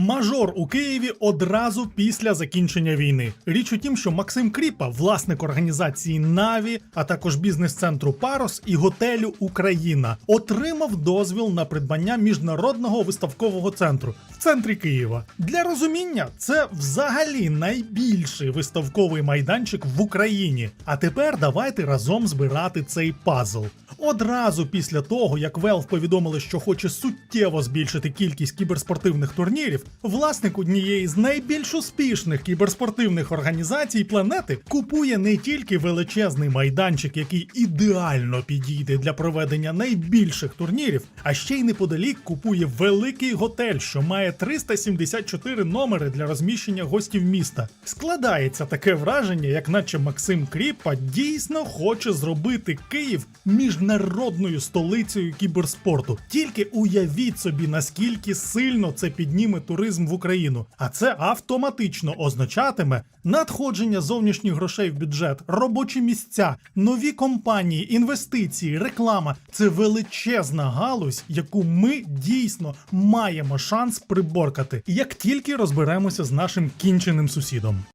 Мажор у Києві одразу після закінчення війни. Річ у тім, що Максим Кріпа, власник організації Наві, а також бізнес-центру Парос і готелю Україна, отримав дозвіл на придбання міжнародного виставкового центру в центрі Києва. Для розуміння, це взагалі найбільший виставковий майданчик в Україні. А тепер давайте разом збирати цей пазл. Одразу після того, як Valve повідомили, що хоче суттєво збільшити кількість кіберспортивних турнірів, власник однієї з найбільш успішних кіберспортивних організацій планети купує не тільки величезний майданчик, який ідеально підійде для проведення найбільших турнірів, а ще й неподалік купує великий готель, що має 374 номери для розміщення гостів міста. Складається таке враження, як наче Максим Кріпа дійсно хоче зробити Київ міжнародною столицею кіберспорту. Тільки уявіть собі, наскільки сильно це підніме туризм в Україну. А це автоматично означатиме надходження зовнішніх грошей в бюджет, робочі місця, нові компанії, інвестиції, реклама. Це величезна галузь, яку ми дійсно маємо шанс приборкати, як тільки розберемося з нашим кінченим сусідом.